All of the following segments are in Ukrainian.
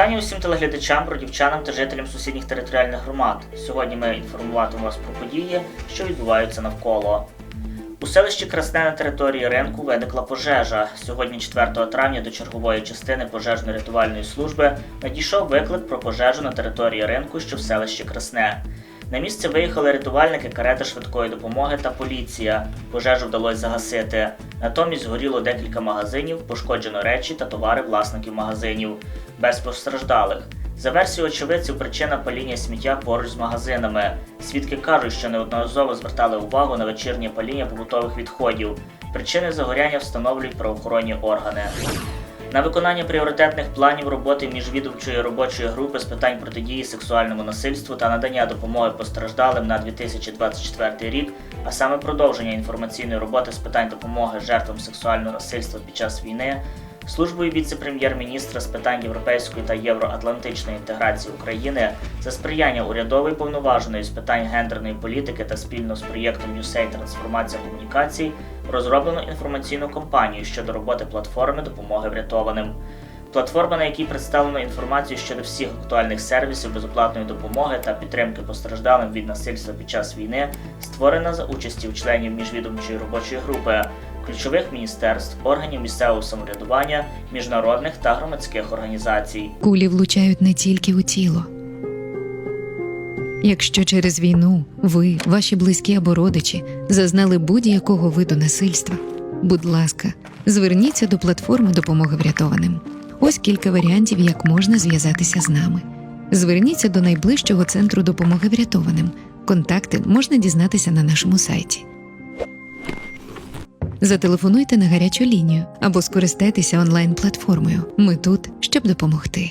Вітання усім телеглядачам, бродівчанам та жителям сусідніх територіальних громад. Сьогодні ми інформуватимемо вас про події, що відбуваються навколо. У селищі Красне на території ринку виникла пожежа. Сьогодні, 4 травня, до чергової частини пожежно-рятувальної служби надійшов виклик про пожежу на території ринку, що в селищі Красне. На місце виїхали рятувальники, карети швидкої допомоги та поліція. Пожежу вдалося загасити. Натомість згоріло декілька магазинів, пошкоджено речі та товари власників магазинів. Без постраждалих. За версією очевидців, причина паління сміття поруч з магазинами. Свідки кажуть, що неодноразово звертали увагу на вечірнє паління побутових відходів. Причини загоряння встановлюють правоохоронні органи. На виконання пріоритетних планів роботи міжвідомчої робочої групи з питань протидії сексуальному насильству та надання допомоги постраждалим на 2024 рік, а саме продовження інформаційної роботи з питань допомоги жертвам сексуального насильства під час війни, службою віце-прем'єр-міністра з питань європейської та євроатлантичної інтеграції України за сприяння урядової повноваженої з питань гендерної політики та спільно з проєктом USAID Трансформація комунікацій розроблено інформаційну кампанію щодо роботи платформи допомоги врятованим. Платформа, на якій представлено інформацію щодо всіх актуальних сервісів безоплатної допомоги та підтримки постраждалим від насильства під час війни, створена за участі членів міжвідомчої робочої групи, ключових міністерств, органів місцевого самоврядування, міжнародних та громадських організацій. Кулі влучають не тільки у тіло. Якщо через війну ви, ваші близькі або родичі зазнали будь-якого виду насильства, будь ласка, зверніться до платформи допомоги врятованим. Ось кілька варіантів, як можна зв'язатися з нами. Зверніться до найближчого центру допомоги врятованим. Контакти можна дізнатися на нашому сайті. Зателефонуйте на гарячу лінію або скористайтеся онлайн-платформою. Ми тут, щоб допомогти.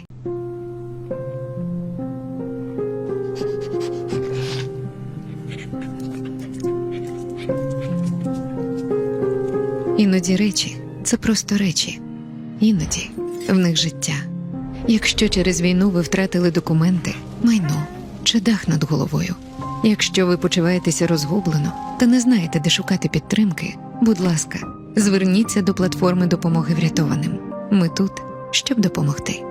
Іноді речі це просто речі, іноді в них життя. Якщо через війну ви втратили документи, майно чи дах над головою. Якщо ви почуваєтеся розгублено та не знаєте, де шукати підтримки, будь ласка, зверніться до платформи допомоги врятованим. Ми тут, щоб допомогти.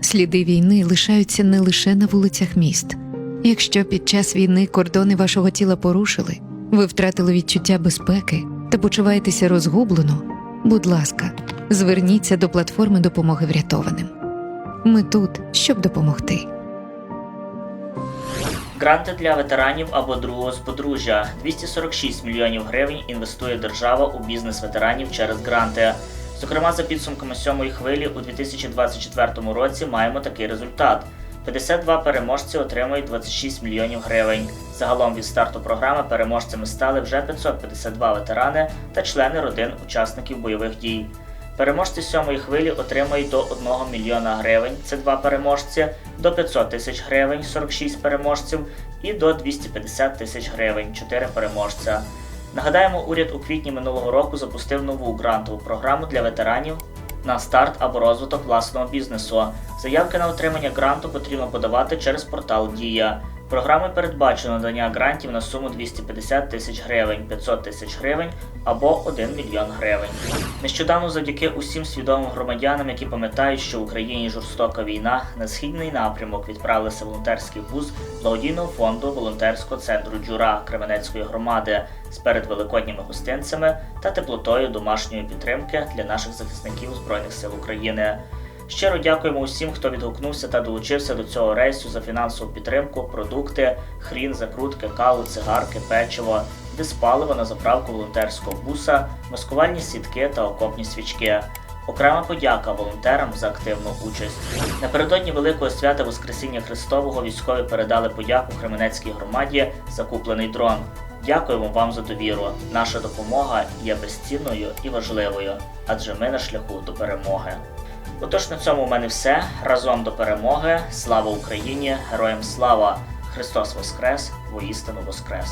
Сліди війни лишаються не лише на вулицях міст. Якщо під час війни кордони вашого тіла порушили, ви втратили відчуття безпеки та почуваєтеся розгублено, будь ласка, зверніться до платформи допомоги врятованим. Ми тут, щоб допомогти. Гранти для ветеранів або другого з подружжя. 246 мільйонів гривень інвестує держава у бізнес ветеранів через гранти. Зокрема, за підсумками сьомої хвилі у 2024 році маємо такий результат. 52 переможці отримують 26 мільйонів гривень. Загалом від старту програми переможцями стали вже 552 ветерани та члени родин учасників бойових дій. Переможці сьомої хвилі отримають до 1 мільйона гривень, це два переможці, до 500 тисяч гривень, 46 переможців, і до 250 тисяч гривень, 4 переможця. Нагадаємо, уряд у квітні минулого року запустив нову грантову програму для ветеранів на старт або розвиток власного бізнесу. Заявки на отримання гранту потрібно подавати через портал Дія. Програмою передбачено надання грантів на суму 250 тисяч гривень, 500 тисяч гривень або 1 мільйон гривень. Нещодавно, завдяки усім свідомим громадянам, які пам'ятають, що в Україні жорстока війна, на східний напрямок відправилися волонтерський бус благодійного фонду волонтерського центру Джура Кременецької громади з передвеликодніми гостинцями та теплотою домашньої підтримки для наших захисників Збройних сил України. Щиро дякуємо усім, хто відгукнувся та долучився до цього рейсу за фінансову підтримку, продукти, хрін, закрутки, каву, цигарки, печиво, диспаливо на заправку волонтерського буса, маскувальні сітки та окопні свічки. Окрема подяка волонтерам за активну участь. Напередодні Великого свята Воскресіння Христового військові передали подяку Кременецькій громаді за куплений дрон. Дякуємо вам за довіру. Наша допомога є безцінною і важливою, адже ми на шляху до перемоги. Отож на цьому у мене все. Разом до перемоги. Слава Україні! Героям слава! Христос Воскрес! Воістину Воскрес!